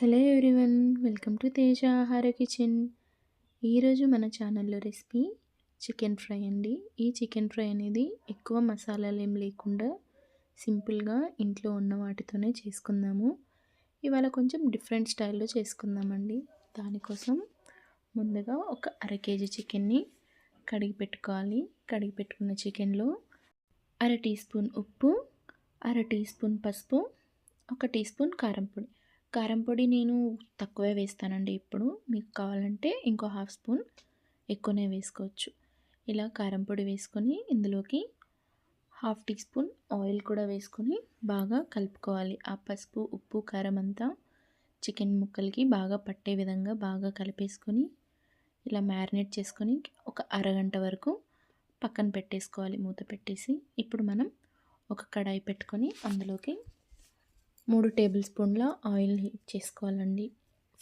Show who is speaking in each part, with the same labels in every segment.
Speaker 1: Hello everyone welcome to Teja Aahara Kitchen. ఈరోజు మన ఛానల్లో రెసిపీ చికెన్ ఫ్రై అండి. ఈ చికెన్ ఫ్రై అనేది ఎక్కువ మసాలాలు ఏం లేకుండా సింపుల్గా ఇంట్లో ఉన్న వాటితోనే చేసుకుందాము. ఇవాళ కొంచెం డిఫరెంట్ స్టైల్లో చేసుకుందామండి. దానికోసం ముందుగా ఒక అర కేజీ చికెన్ని కడిగి పెట్టుకోవాలి. కడిగి పెట్టుకున్న చికెన్లో అర టీ స్పూన్ ఉప్పు అర టీ స్పూన్ పసుపు ఒక టీ స్పూన్ కారం పొడి. కారం పొడి నేను తక్కువే వేస్తానండి ఇప్పుడు. మీకు కావాలంటే ఇంకో హాఫ్ స్పూన్ ఎక్కువనే వేసుకోవచ్చు. ఇలా కారం పొడి వేసుకొని ఇందులోకి హాఫ్ టీ స్పూన్ ఆయిల్ కూడా వేసుకొని బాగా కలుపుకోవాలి. ఆ పసుపు ఉప్పు కారం అంతా చికెన్ ముక్కలకి బాగా పట్టే విధంగా బాగా కలిపేసుకొని ఇలా మ్యారినేట్ చేసుకొని ఒక అరగంట వరకు పక్కన పెట్టేసుకోవాలి. మూత పెట్టేసి ఇప్పుడు మనం ఒక కడాయి పెట్టుకొని అందులోకి మూడు టేబుల్ స్పూన్ల ఆయిల్ హీట్ చేసుకోవాలండి.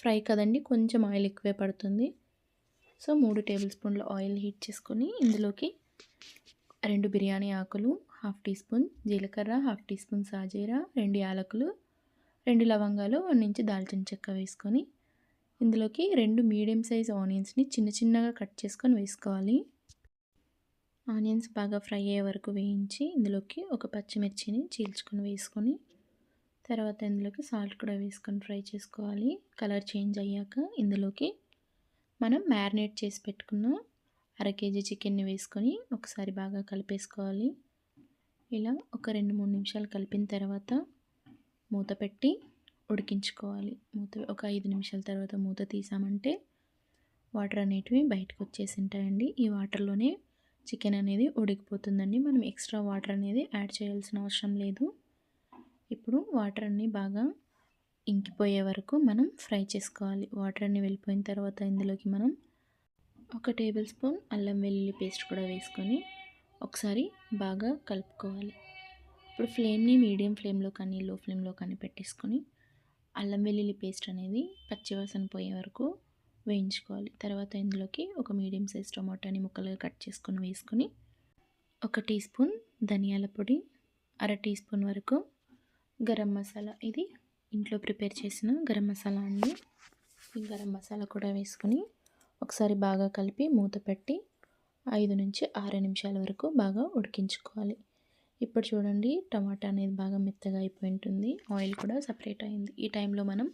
Speaker 1: ఫ్రై కదండి కొంచెం ఆయిల్ ఎక్కువే పడుతుంది. సో మూడు టేబుల్ స్పూన్ల ఆయిల్ హీట్ చేసుకొని ఇందులోకి రెండు బిర్యానీ ఆకులు హాఫ్ టీ స్పూన్ జీలకర్ర హాఫ్ టీ స్పూన్ సాజీరా రెండు యాలకులు రెండు లవంగాలు నుంచి దాల్చిన చెక్క వేసుకొని ఇందులోకి రెండు మీడియం సైజ్ ఆనియన్స్ని చిన్న చిన్నగా కట్ చేసుకొని వేసుకోవాలి. ఆనియన్స్ బాగా ఫ్రై అయ్యే వరకు వేయించి ఇందులోకి ఒక పచ్చిమిర్చిని చీల్చుకొని వేసుకొని తర్వాత ఇందులోకి సాల్ట్ కూడా వేసుకొని ఫ్రై చేసుకోవాలి. కలర్ చేంజ్ అయ్యాక ఇందులోకి మనం మ్యారినేట్ చేసి పెట్టుకున్న అర కేజీ చికెన్ని వేసుకొని ఒకసారి బాగా కలిపేసుకోవాలి. ఇలా ఒక రెండు మూడు నిమిషాలు కలిపిన తర్వాత మూత పెట్టి ఉడికించుకోవాలి. మూత ఒక ఐదు నిమిషాల తర్వాత మూత తీసామంటే వాటర్ అనేటివి బయటకు వచ్చేసి ఉంటాయండి ఈ వాటర్లోనే చికెన్ అనేది ఉడికిపోతుందండి. మనం ఎక్స్ట్రా వాటర్ అనేది యాడ్ చేయాల్సిన అవసరం లేదు. ఇప్పుడు వాటర్ అన్నీ బాగా ఇంకిపోయే వరకు మనం ఫ్రై చేసుకోవాలి. వాటర్ అన్నీ వెళ్ళిపోయిన తర్వాత ఇందులోకి మనం ఒక టేబుల్ స్పూన్ అల్లం వెల్లుల్లి పేస్ట్ కూడా వేసుకొని ఒకసారి బాగా కలుపుకోవాలి. ఇప్పుడు ఫ్లేమ్ని మీడియం ఫ్లేమ్లో కానీ లో ఫ్లేమ్లో కానీ పెట్టేసుకొని అల్లం వెల్లుల్లి పేస్ట్ అనేది పచ్చివాసన పోయే వరకు వేయించుకోవాలి. తర్వాత ఇందులోకి ఒక మీడియం సైజ్ టొమాటోని ముక్కలుగా కట్ చేసుకొని వేసుకొని ఒక టీ స్పూన్ ధనియాల పొడి అర టీ స్పూన్ వరకు గరం మసాలా. ఇది ఇంట్లో ప్రిపేర్ చేసిన గరం మసాలా అండి. ఈ గరం మసాలా కూడా వేసుకొని ఒకసారి బాగా కలిపి మూత పెట్టి ఐదు నుంచి ఆరు నిమిషాల వరకు బాగా ఉడికించుకోవాలి. ఇప్పుడు చూడండి టమాటా అనేది బాగా మెత్తగా అయిపోయి ఉంటుంది ఆయిల్ కూడా సపరేట్ అయింది. ఈ టైంలో మనం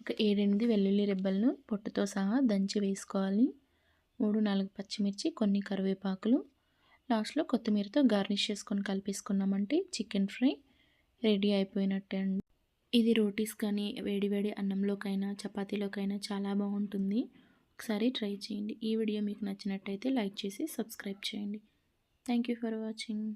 Speaker 1: ఒక ఏడెనిమిది వెల్లుల్లి రెబ్బలను పొట్టుతో సహా దంచి వేసుకోవాలి. మూడు నాలుగు పచ్చిమిర్చి కొన్ని కరివేపాకులు. లాస్ట్లో కొత్తిమీరతో గార్నిష్ చేసుకొని కలిపేసుకున్నామంటే చికెన్ ఫ్రై రెడీ అయిపోయినట్టే అండి. ఇది రోటీస్ కానీ వేడివేడి అన్నంలోకైనా చపాతీలోకైనా చాలా బాగుంటుంది. ఒకసారి ట్రై చేయండి. ఈ వీడియో మీకు నచ్చినట్టయితే లైక్ చేసి సబ్స్క్రైబ్ చేయండి. Thank you for watching.